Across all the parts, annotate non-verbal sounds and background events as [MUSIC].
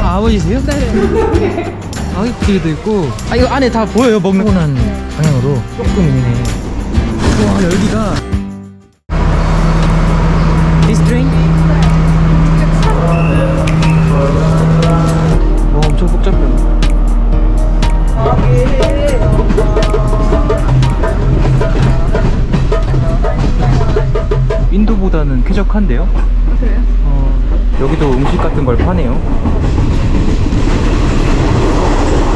아, 아버지세요? 네. 아기 코끼리도 있고. 아, 이거 안에 다 보여요, 먹는 거는 방향으로. 조금 있네. 와, 열기가. This train? 와, 엄청 복잡해요. 인도보다는 쾌적한데요? 그래요? 어, 여기도 음식 같은 걸 파네요.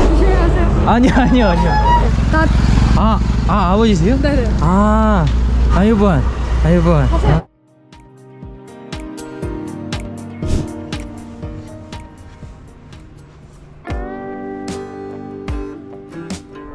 조심히 가세요. 아니요, 아니요, 아니요. 나 아, 아, 아버지세요? 네네. 아, 아유번, 아유번. 가세요.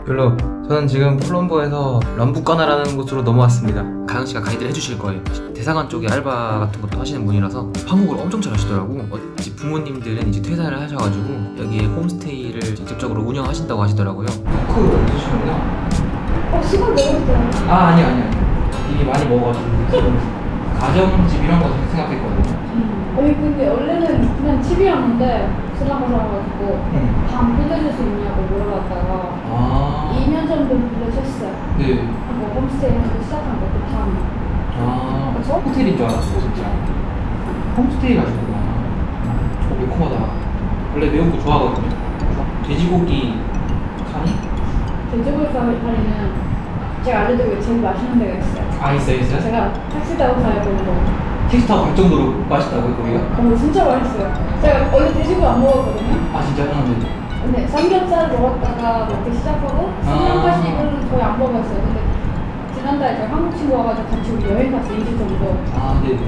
별로. 저는 지금 콜롬보에서 람부까나라는 곳으로 넘어왔습니다. 가영 씨가 가이드를 해주실 거예요. 대사관 쪽에 알바 같은 것도 하시는 분이라서 한국어를 엄청 잘하시더라고. 어, 이제 부모님들은 이제 퇴사를 하셔가지고 여기에 홈스테이를 직접적으로 운영하신다고 하시더라고요. 토크 해주시는구나. 어, 시간 먹었어요. 아 아니 아니 아니. 이미 많이 먹어가지고 지금 가정집 이런 거 생각했거든요. 아니, 근데 원래는 집이었는데, 신랑 오셔가지고, 응. 방 빌려줄 수 있냐고 물어봤다가, 아. 2년 정도 빌려줬어요. 네. 뭐, 홈스테이 하고 시작한 것도 방. 아, 그쵸? 호텔인 줄 알았어, 진짜. 홈스테이 가시구나. 저 매콤하다. 원래 매운 거 좋아하거든요. 돼지고기 카니? 돼지고기 카리는 제가 알려드리고 제일 맛있는 데가 있어요. 아, 있어요, 있어요? 제가 택시 타고 가려고 거. 갈 정도로 맛있다고요, 거기가? 어, 진짜 맛있어요. 제가 원래 돼지고기 안 먹었거든요. 아, 진짜? 하는데. 근데 삼겹살 먹었다가 먹기 시작하고 아. 3년까지 이거는 거의 안 먹었어요. 근데 지난달에 제가 한국 친구 와가지고 같이 우리 여행 갔어 2주 정도. 아, 네.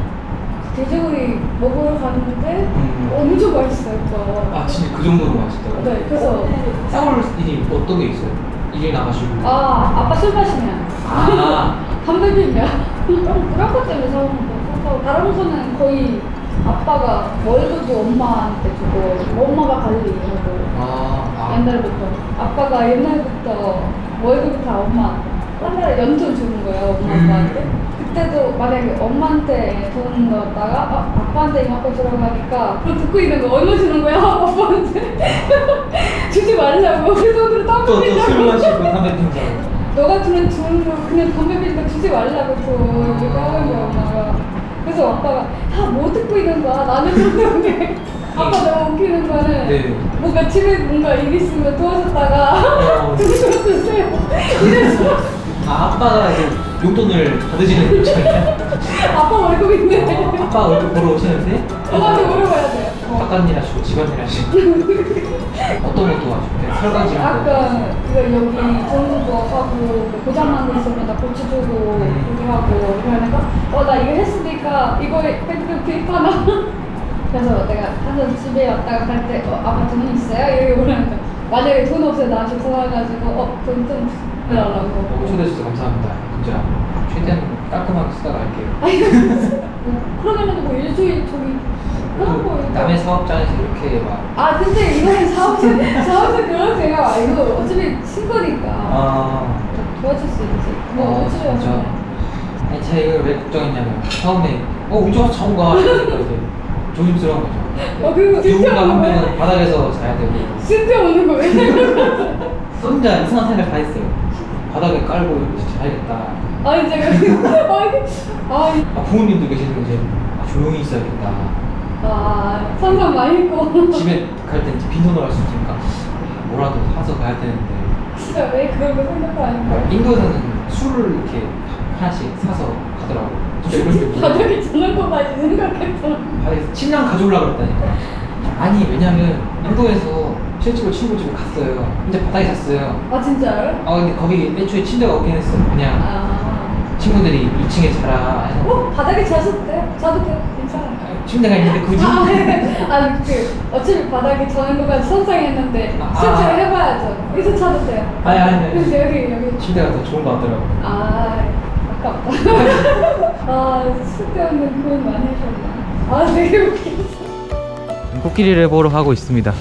돼지고기 먹으러 갔는데 음. 엄청 맛있어요. 오빠. 아, 진짜 그 정도로 맛있다고요? 네, 그래서 싸울 일이 어떤 게 있어요? 일이 나가시고. 아 아빠 술 마시면 아. 담배 피면 그런 것 때문에 사오는 거. 다른 거는 거의 아빠가 월급도 엄마한테 주고 엄마가 관리하고 아, 아. 옛날부터. 아빠가 옛날부터 월급 다 엄마 한 달에 연돈 주는 거예요 엄마 음. 아빠한테. 그때도 만약에 엄마한테 돈 넣었다가 아, 아빠한테 이만큼 주라고 하니까 그거 듣고 있는 거 얼마 주는 거야? [LAUGHS] 아빠한테. [LAUGHS] 주지 말라고. 그 돈으로 또, 또술 피자고. 마시고 [LAUGHS] 담배 pin다고. 너가 주는 돈으로 그냥 담배 피니까 주지 말라고 돈. 이렇게 하는 거야 엄마가 그래서 아빠가 다 뭐 듣고 있는 거야 나는 그런데 아빠 너무 웃기는 거는 네. 뭔가 집에 뭔가 일 있으면 도와줬다가 어. 돈 주세요 이래서 아, 아빠가 이제 용돈을 받으시는 입장이야? [LAUGHS] 아빠 월급인데 어, 아빠 얼굴 보러 오시는데 엄마한테 물어봐야 돼요 어. 바깥일 하시고 집안일 하시고 [LAUGHS] 어떤 거 도와주세요? 설거지 아까 이거 여기 거 하고 고장난 거 있으면 나 고쳐주고 음. 여기 하고 이렇게 하니까 어 나 이거 했으니까 이거 팬트 구입하나 [LAUGHS] 그래서 내가 항상 집에 왔다가 갈 때 어, 아빠 돈 있어요? 이러고 그러니까 만약에 돈 없어요 나한테 전화해가지고 어 돈좀 어, 내달라고 초대해 주셔서 감사합니다. 진짜 최대한 깔끔하게 쓰다 갈게요. 아니 뭐뭐 일주일 저기 그런 거또 남의 사업장에서 이렇게 막 아 근데 이거는 [LAUGHS] 사업자 사업자 그런 생각 아니고 어차피 친구니까. 아, 도와줄 수 있지. 뭐 어, 진짜. 보면 아니 제가 이걸 왜 걱정했냐면 처음에 어 와서 자고 가. 이러니까 이제 조심스러운 거죠. 어 그리고 진짜 누군가 한 없는 명은. 바닥에서 자야 되고. 진짜 없는 거 왜? 혼자 이상한 생각 다 했어요 바닥에 깔고 자야겠다. 아니 제가 아니 아, 부모님도 계시는 이제 아, 조용히 있어야겠다. 아 상상 많이 했고. 집에 갈때 빈손으로 갈수 있으니까 뭐라도 사서 가야 되는데. 진짜 왜 그런 거 생각하는 거야? 인도에서는 술을 이렇게 하나씩 사서 가더라고. 저런 거까지 생각했잖아. 바닥에서 침낭 가져오려고 그랬다니까. 아니 왜냐면 인도에서 실제로 친구 집에 갔어요 근데 바닥에 잤어요 아 진짜요? 아 근데 거기 애초에 침대가 없긴 했어 그냥 아. 친구들이 2층에 자라 해서 어 바닥에 자셨대? 자도 돼 괜찮아. 침대가 있는데 굳이 아, 네. 아니 그 어차피 바닥에 자는 거까지 상상했는데 아. 실제로 해봐야죠. 여기서 자도 돼요. 아니, 아니, 아니. 근데 여기 여기 침대가 더 좋은 거 같더라고 아, 아깝다. [LAUGHS] 아, 쓸데없는 고민 많이 하셨나. 아, 되게 웃기다. 코끼리를 보러 가고 있습니다.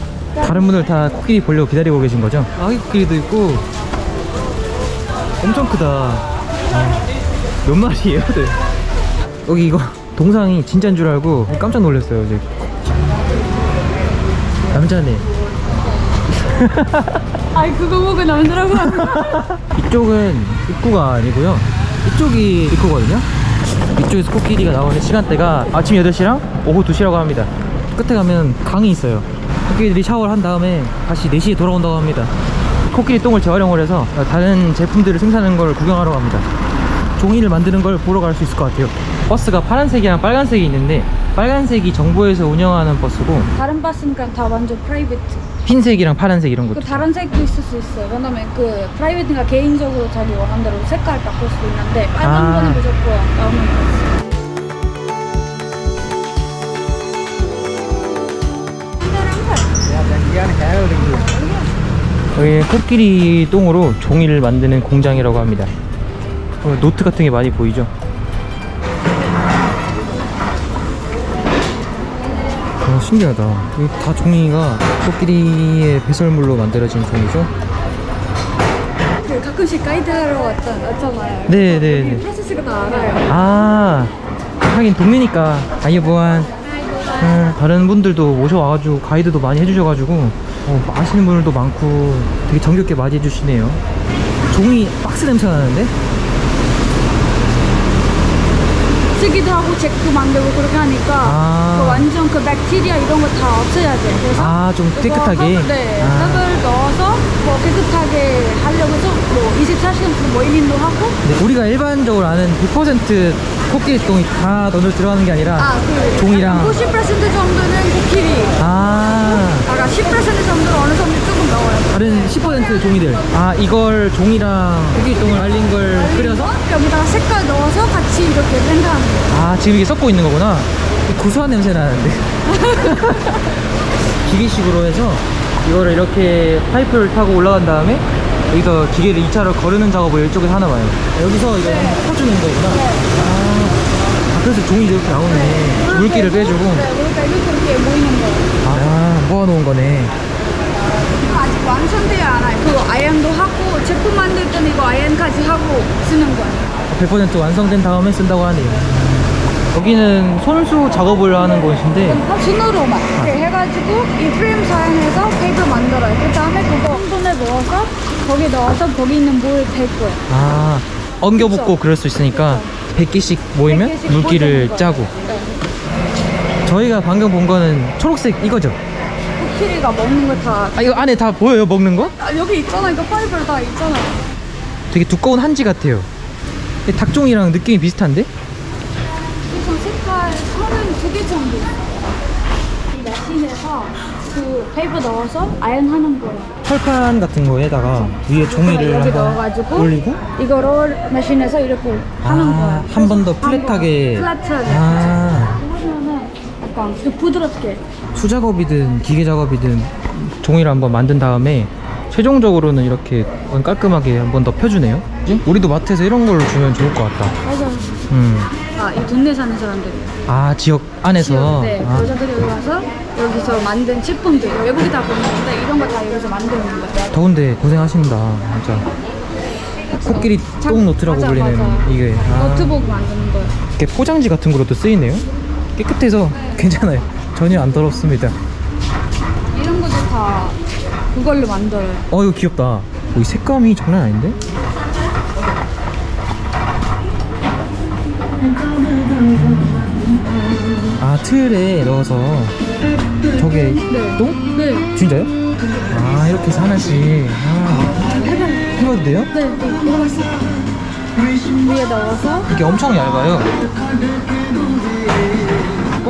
다른 분들 다 코끼리 보려고 기다리고 계신 거죠? 아기 코끼리도 있고 엄청 크다. 아, 몇 마리예요? 네. 여기 이거 동상이 진짜인 줄 알고 깜짝 놀랐어요. 이제 남자네. [LAUGHS] 아이 그거 보고 남자라고 하는 거 [LAUGHS] 이쪽은 입구가 아니고요. 이쪽이 입구거든요. 이쪽에서 코끼리가 나오는 시간대가 아침 8시랑 오후 2시라고 합니다. 끝에 가면 강이 있어요. 코끼리들이 샤워를 한 다음에 다시 4시에 돌아온다고 합니다. 코끼리 똥을 재활용을 해서 다른 제품들을 생산하는 걸 구경하러 갑니다. 종이를 만드는 걸 보러 갈 수 있을 것 같아요. 버스가 파란색이랑 빨간색이 있는데 빨간색이 정부에서 운영하는 버스고 다른 버스니까 다 완전 프라이빗 흰색이랑 파란색 이런 그 것도 다른 색도 있을 수 있어요 왜냐면 그 프라이빗니까 개인적으로 자기 원하는 대로 색깔 바꿀 수도 있는데 빨간 아. 거는 무조건 나오는 거 여기 코끼리 똥으로 종이를 만드는 공장이라고 합니다. 어, 노트 같은 게 많이 보이죠? 어, 신기하다. 여기 다 종이가 코끼리의 배설물로 만들어진 종이죠? 그 가끔씩 가이드 하러 왔잖, 왔잖아요 네, 네, 네. 프로세스가 다 알아요 아, 하긴 동네니까 아이보한 음, 다른 분들도 모셔와가지고 가이드도 많이 해주셔가지고 어, 아시는 분들도 많고 되게 정겹게 맞이해주시네요. 종이 박스 냄새가 나는데? 쓰기도 하고 책도 만들고 그렇게 하니까 아. 그 완전 그 백테리아 이런 거 다 없애야 돼. 그래서 아, 좀 그거 깨끗하게? 흙, 네, 아. 흙을 넣어서 뭐 깨끗하게 하려고 해서 뭐 24시간 뭐 이민도 하고. 네, 우리가 일반적으로 아는 100% 코끼리 똥이 다 넣어 들어가는 게 아니라 아, 그 종이랑. 90% 정도는 코끼리. 아. 아까 10% 정도는 어느 정도 조금 넣어요. 다른 10% 종이들. 아 이걸 종이랑 코끼리 똥을 말린 걸 끓여서? 여기다가 이 이렇게 거예요 아 지금 이게 섞고 있는 거구나. 고소한 냄새 나는데. [LAUGHS] 기계식으로 해서 이거를 이렇게 파이프를 타고 올라간 다음에 여기서 기계를 2차로 거르는 작업을 이쪽에서 하나 봐요. 여기서 이거 퍼주는 거구나. 아, 그래서 종이 이렇게 나오네. 물기를 빼주고. 네, 그러니까 이렇게 이렇게 모이는 거예요. 아 모아놓은 거네. 이거 아직 완성되지 않아요. 그거 아연도 하고 제품 만들 때는 이거 아연까지 하고 쓰는 거예요 100% 완성된 다음에 쓴다고 하네요 여기는 손수 작업을 하는 곳인데 손으로만 이렇게 해가지고 이 프레임 사용해서 테이프 만들어요 그 다음에 그거 한 번에 넣어서 거기 넣어서 거기 있는 물댈 거예요 아 엉겨붙고 그쵸. 그럴 수 있으니까 100개씩 모이면 100개씩 물기를 짜고. 네. 저희가 방금 본 거는 초록색 이거죠? 코끼리가 먹는 거다 아 이거 안에 다 보여요 먹는 거? 아, 여기 있잖아 이거 파이बर 다 있잖아 되게 두꺼운 한지 같아요 닭종이랑 느낌이 비슷한데? 그래서 색깔 선은 두 개 정도 있어요. 이 머신에서 그 페이퍼 넣어서 아연하는 거예요 철판 같은 거에다가 위에 종이를 여기 한번 넣어가지고 올리고? 이거를 머신에서 이렇게 하는 아, 거예요. 한 번 더 플랫하게. 플랫하게. 아. 하면은 약간 그 부드럽게. 수작업이든 기계 작업이든 종이를 한번 만든 다음에 최종적으로는 이렇게 깔끔하게 한 번 더 펴주네요. 그지? 우리도 마트에서 이런 걸로 주면 좋을 것 같다. 맞아. 음. 아 이 동네 사는 사람들이. 아 지역 안에서? 지역, 네. 아, 여자들이 여기 와서 여기서 만든 제품들 외국이 다 보는데 이런 거 다 여기서 만드는 거예요 더운데 고생하신다 진짜. 코끼리 참- 똥 노트라고 맞아, 불리는 맞아. 이게. 아, 노트북 만드는 거예요 이렇게 포장지 같은 거로도 쓰이네요? 깨끗해서 [LAUGHS] 괜찮아요. 전혀 안 더럽습니다. 이런 것도 다 그걸로 만들어요 어 이거 귀엽다 어, 이 색감이 장난 아닌데? 아 틀에 넣어서 저게 네. 똥? 네 진짜요? 아 이렇게 해서 하나씩 아, 해봐요 해봐도 돼요? 네, 네, 이거. 위에 넣어서 이게 엄청 얇아요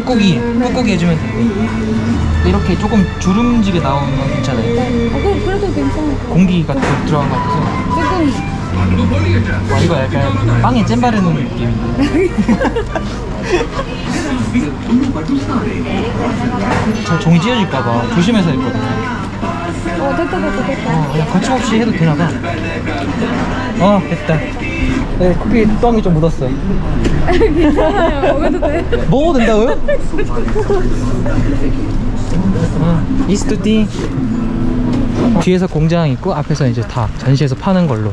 뽁뽁이 뽁뽁이 해주면 돼 이렇게 조금 주름지게 나오면 괜찮아요. 네. 어, 그럼 그래도 괜찮아요. 공기 같은 거 들어간 것 같아서. 조금. 와 이거 약간 빵에 잼 바르는 느낌인데. [LAUGHS] 저 종이 찢어질까봐 조심해서 했거든요 어 됐다 됐다 됐다. 어, 그냥 거침 없이 해도 되나 봐 어 됐다 네, 코피 똥이 좀 묻었어 괜찮아요. 먹어도 돼. 먹어도 된다고요? [LAUGHS] 어, 이스투띠 뒤에서 공장 있고 앞에서 이제 다 전시해서 파는 걸로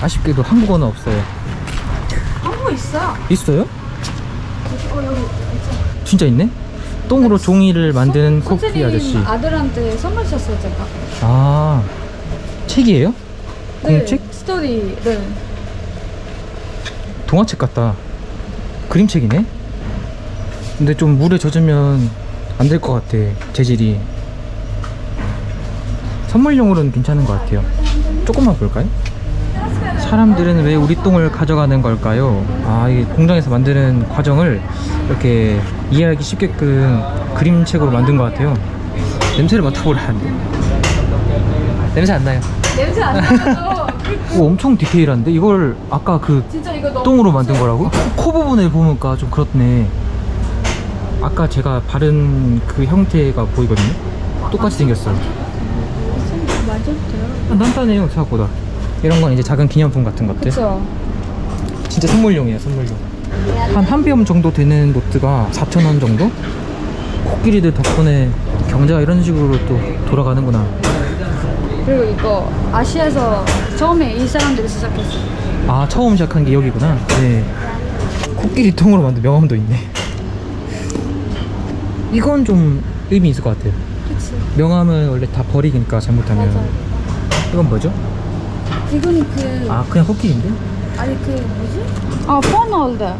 아쉽게도 한국어는 없어요 한국 있어. 있어요? 어 여기. 진짜 있네? 똥으로 종이를 만드는 코끼리 선생님 아저씨. 아들한테 선물 줬어요 제가. 아 책이에요? 공책? 네, 스토리. 네. 동화책 같다. 그림책이네. 근데 좀 물에 젖으면 안 될 것 같아. 재질이. 선물용으로는 괜찮은 것 같아요. 조금만 볼까요? 사람들은 왜 우리 똥을 가져가는 걸까요? 아, 이 공장에서 만드는 과정을 이렇게 이해하기 쉽게끔 그림책으로 만든 것 같아요. 냄새를 맡아보려 하는데. 냄새 안 나요. 냄새 안 나요. [LAUGHS] 오, 엄청 디테일한데? 이걸 아까 그 진짜 이거 너무 똥으로 만든 거라고? 코 부분에 보니까 좀 그렇네. 아까 제가 바른 그 형태가 보이거든요. 똑같이 생겼어요. 아, 단단해요 생각보다. 이런 건 이제 작은 기념품 같은 것들. 그렇죠. 진짜 선물용이에요 선물용. 한한뼘 정도 되는 노트가 4,000원 정도? 코끼리들 덕분에 경제가 이런 식으로 또 돌아가는구나. 그리고 이거 아시아에서 처음에 이 사람들이 시작했어요. 아 처음 시작한 게 여기구나. 네. 코끼리 통으로 만든 명함도 있네. 이건 좀 의미 있을 것 같아요. 그치. 명함은 원래 다 버리니까 잘못하면. 맞아요. 이건 뭐죠? 이건 그아 그냥 코끼리인데? 아니 그 뭐지? 아 폰 홀더.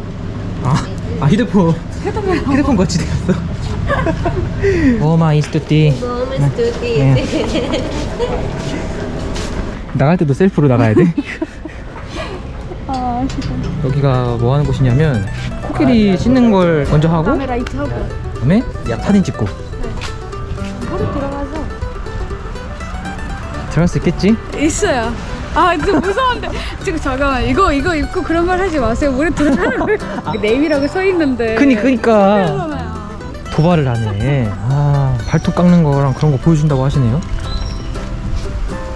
아, 아 휴대폰 핸드폰. 휴대폰 같이 되었어. 어마 이스투띠. 네. 나갈 때도 셀프로 나가야 돼. [LAUGHS] 아 진짜. 여기가 뭐 하는 곳이냐면 코끼리 씻는 걸 먼저 하고 카메라 이트 하고. 그다음에 사진 찍고 바로 들어가서. 들어갈 수 있겠지? 있어요. 아, 좀 무서운데. 지금 잠깐만. 이거 이거 입고 그런 말 하지 마세요. 물에 들어가는 거. 네임이라고 써 있는데. 그니 그니까 그러잖아요. 도발을 하네. 아 발톱 깎는 거랑 그런 거 보여준다고 하시네요.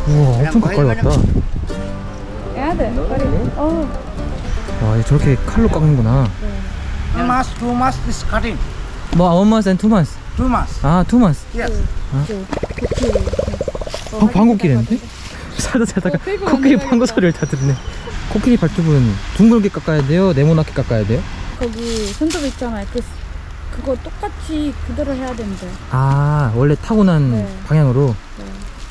우와 엄청 가까이 왔다. 해야 돼. 빨리. 어. 와 이거 저렇게 칼로 깎는구나. One month, two months is cutting. 뭐 one month and two months. Two months. 아 two months. Yes. 어, 방귀끼는데? 살다 살다가 어, 코끼리. 방구 소리를 다 듣네. 코끼리 발톱은 둥글게 깎아야 돼요? 네모나게 깎아야 돼요? 거기 손톱 있잖아요. 그 그거 똑같이 그대로 해야 된대. 아 원래 타고난 네. 방향으로.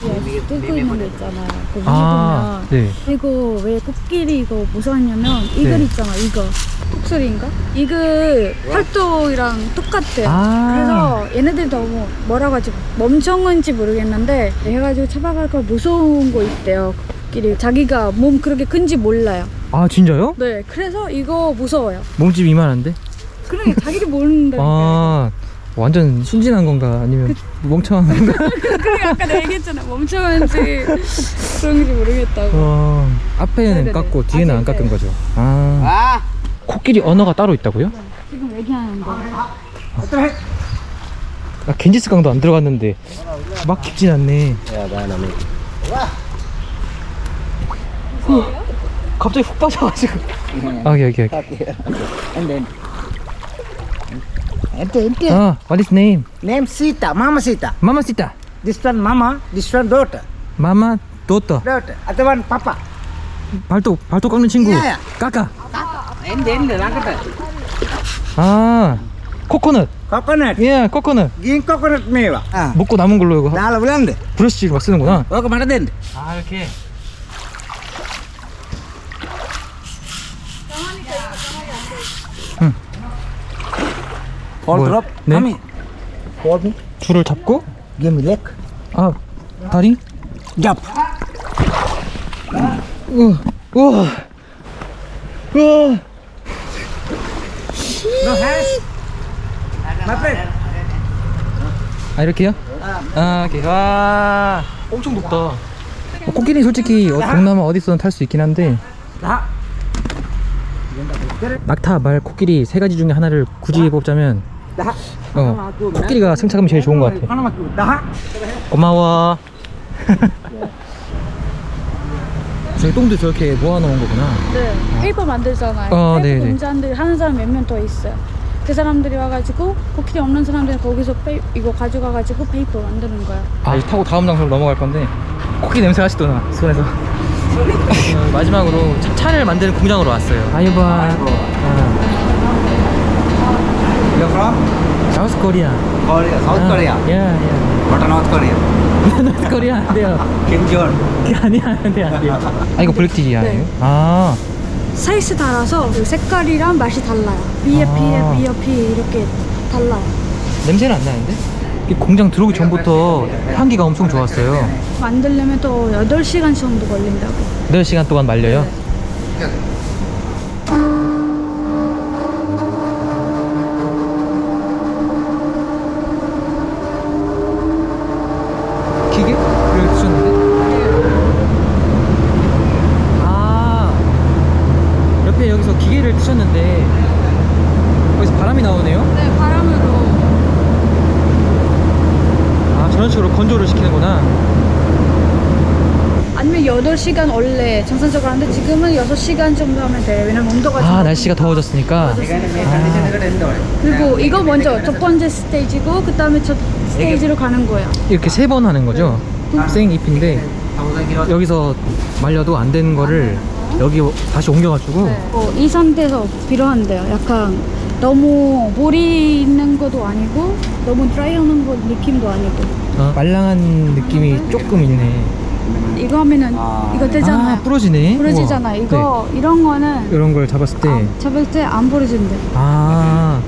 예, 뚫고 있는 거 있잖아요. 그 위에 아 보면 네. 이거 왜 코끼리 이거 무서웠냐면 이글 네. 있잖아 이거 독수리인가? 이글 활동이랑 똑같대. 아. 그래서 얘네들이 너무 뭐라 가지고 멍청한지 모르겠는데 해가지고 잡아갈 거 무서운 거 있대요. 코끼리 자기가 몸 그렇게 큰지 몰라요. 아 진짜요? 네, 그래서 이거 무서워요. 몸집 이만한데? 그러니까 자기도 모른다니까. 아 완전 순진한 건가 아니면 멍청한 건가? [LAUGHS] 그러니까 아까 내가 얘기했잖아 멍청한지 그런지 모르겠다고. 어, 앞에는 네네네. 깎고 뒤에는 안 아, 네, 깎은 네. 거죠. 아 코끼리 언어가 따로 있다고요? 지금 얘기하는 거. 아, 겐지스 강도 안 들어갔는데 막 깊진 않네. 어, 갑자기 훅 빠져가지고. 아 여기 여기. And then. Ente, ente. 아, what is name? Name Sita, Mama Sita. 마마 시타. This one Mama, this one daughter. 마마 도터. Daughter. Other one Papa. 발톱 발톱 깎는 친구. 야, 야. 까까. 아, 코코넛. Coconut. 예, 코코넛. Coconut mewa. Ah. 먹고 남은 걸로 이거 Dala bulan deh. 브러쉬 막 쓰는구나. Oh kemana den? 아 이렇게. What? drop. 네? Hold me. 줄을 잡고 Give me leg. 아 다리. Jump. 우와 우와 우와. No hands. My friend. 아 이렇게요? 아 이렇게 와 엄청 높다. 어, 코끼리 솔직히 어, 동남아 어디서든 탈 수 있긴 한데. 낙타, 말, 코끼리 세 가지 중에 하나를 굳이 뽑자면 Dah. 어 코끼리가 승차감이 제일 좋은 것 같아. 고마워. [LAUGHS] 저기 똥도 저렇게 모아놓은 거구나. 네, 페이퍼 만들잖아요. 어, 페이퍼 네네. 공장들 하는 사람 몇 명 더 있어요. 그 사람들이 와가지고 코끼리 없는 사람들은 거기서 페이, 이거 가져가가지고 페이퍼 만드는 거야. 아, 이제 타고 다음 장소로 넘어갈 건데 코끼리 냄새가 아직도 나 손에서. 어, 마지막으로 차, 차를 만드는 공장으로 왔어요. 아이바. You're from? 사우스 코리아. Korea, South Korea. 야, 야. What North Korea? 코리아 안 돼요. Kim Jong. 아니 안 돼, 안 돼요. 아 이거 블랙티지 아니에요? 네. 아. 사이즈 따라서 그 색깔이랑 맛이 달라요. BF에 아. BFP 이렇게 달라요. 냄새는 안 나는데? 이 공장 들어오기 전부터 향기가 엄청 좋았어요. 만들려면 또 8시간 정도 걸린다고. 8시간 동안 말려요. 기계를 드셨는데? 아 옆에 여기서 기계를 드셨는데 거기서 바람이 나오네요? 네, 바람으로. 아 저런 식으로 건조를 시키는구나 아니면 8시간 원래 정상적으로 하는데 지금은 6시간 정도 하면 돼요. 왜냐면 온도가 아 좀 날씨가 더워졌으니까 그리고 이거 먼저 첫 번째 스테이지고 그 다음에 첫 스테이지로 가는 거예요. 이렇게 세 번 하는 거죠? 생잎인데 여기서 말려도 안 되는 거를 여기 다시 옮겨가지고 어, 이 상태에서 필요한데요. 약간 너무 볼이 있는 것도 아니고 너무 드라이하는 것 느낌도 아니고 어, 말랑한 느낌이 조금 있네. 이거 하면은 아. 이거 되잖아요. 아 부러지네. 부러지잖아. 우와. 이거 이런 거는 네. 이런 걸 잡았을 때. 아, 잡을 때 안 부러진대. 아,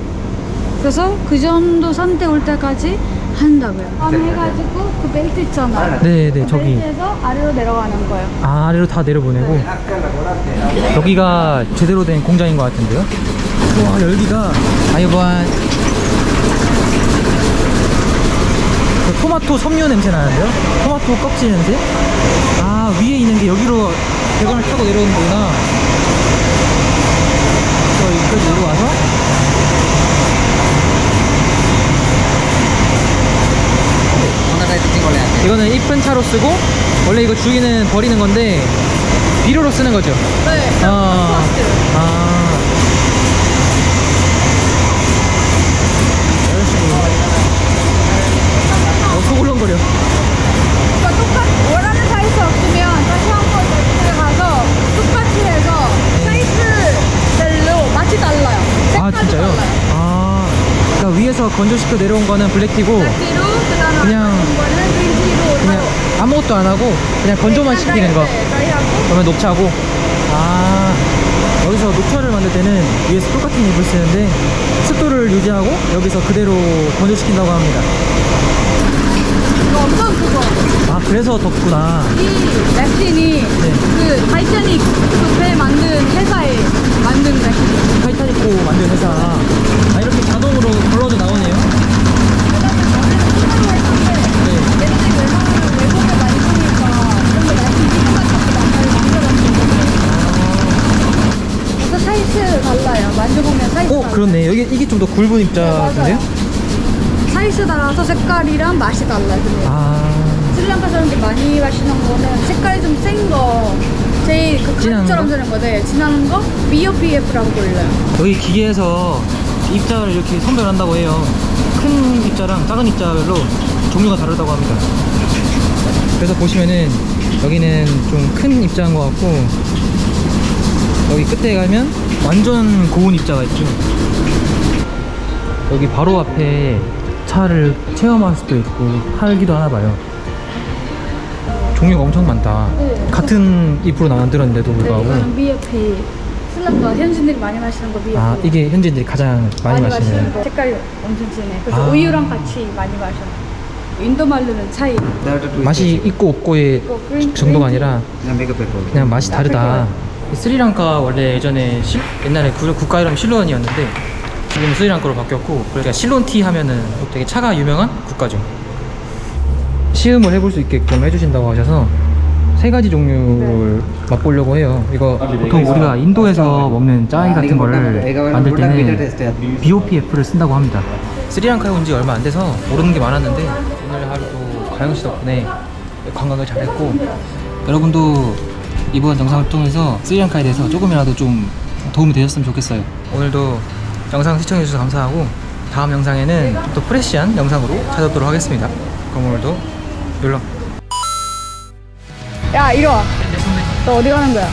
그래서 그 정도 상태 올 때까지 한다고요. 다음 해가지고 그 벨트 있잖아요. 네, 네, 그 저기 벨트에서 아래로 내려가는 거예요. 아, 아래로 다 내려보내고 여기가 제대로 된 공장인 것 같은데요. 와 열기가 아이번 그 토마토 섬유 냄새 나는데요. 토마토 껍질 냄새. 아 위에 있는 게 여기로 배관을 타고 내려오는 거구나. 저 여기까지 내려와서 이거는 이쁜 차로 쓰고 원래 이거 주기는 버리는 건데 비료로 쓰는 거죠. 네. 아, 아. 이런 식으로. 어, 속 울렁거려. 그러니까 똑같 원하는 사이즈 없으면 다시 한번 벨트에 가서 똑같이 해서 사이즈별로 맛이 달라요. 아, 진짜요? 아. 그러니까 위에서 건조시켜 내려온 거는 블랙티고 블랙티로 그다음에 그냥- 그냥 거는 그린티로 그냥 아무것도 안 하고 그냥 건조만 시키는 거. 드라이하고 그러면 녹차고. 아. 여기서 녹차를 만들 때는 위에서 똑같은 잎을 쓰는데 습도를 유지하고 여기서 그대로 건조시킨다고 합니다. 이거 엄청. 아, 그래서 덥구나. 이 랩틴이 그 타이타닉 그배 만든 회사에 만든 랩틴. 타이타닉고 만든 회사. 아, 이렇게 자동으로 걸러져 나오네요. 네. 얘네들이 웬만하면 외국에 많이 쓰니까 이런 거 랩틴 필요한 것도 많아요. 만들어놨는데. 그래서 사이즈 달라요. 만져보면 사이즈 어, 달라요. 그렇네. 여기 이게 좀 더 굵은 입자 네, 같은데요? 사이즈 따라서 색깔이랑 맛이 달라요. 아, 스리랑카 사람들이 많이 마시는 거는 색깔이 좀 센 거, 제일 그 진한 카처럼 거? 되는 거데 진한 거 BOPF라고 불려요. 여기 기계에서 입자를 이렇게 선별한다고 해요. 큰 입자랑 작은 입자별로 종류가 다르다고 합니다. 그래서 보시면은 여기는 좀 큰 입자인 것 같고 여기 끝에 가면 완전 고운 입자가 있죠. 여기 바로 앞에 차를 체험할 수도 있고 팔기도 하나 봐요. 종류가 엄청 많다. 네. 같은 잎으로 만들었는데도 네, 불구하고 이거는 BOP. 슬랑카 현지인들이 많이 마시는 거 BOP. 아 이게 현지인들이 가장 많이, 마시는 거. 색깔이 엄청 진해. 그래서 아. 우유랑 같이 많이 마셔. 인도 말로는 차이. 맛이 있고 없고의 그린- 정도가. 아니라 그냥 맛이 다르다. 스리랑카 원래 예전에 실- 옛날에 구- 국가 이름 실론이었는데 지금 스리랑카로 바뀌었고 그러니까 실론티 하면은 되게 차가 유명한 국가죠. 시음을 해볼 수 있게끔 해주신다고 하셔서 세 가지 종류를 맛보려고 해요. 이거 보통 우리가 인도에서 먹는 짜이 같은 거를 만들 때는 BOPF를 쓴다고 합니다. 스리랑카에 온 지 얼마 안 돼서 모르는 게 많았는데 오늘 하루도 가영 씨 덕분에 관광을 잘했고 여러분도 이번 영상을 통해서 스리랑카에 대해서 조금이라도 좀 도움이 되셨으면 좋겠어요. 오늘도 영상 시청해 주셔서 감사하고 다음 영상에는 좀더 프레시한 영상으로 찾아오도록 하겠습니다. 그럼 오늘도 놀러. 야, 이리 와. 너 어디 가는 거야?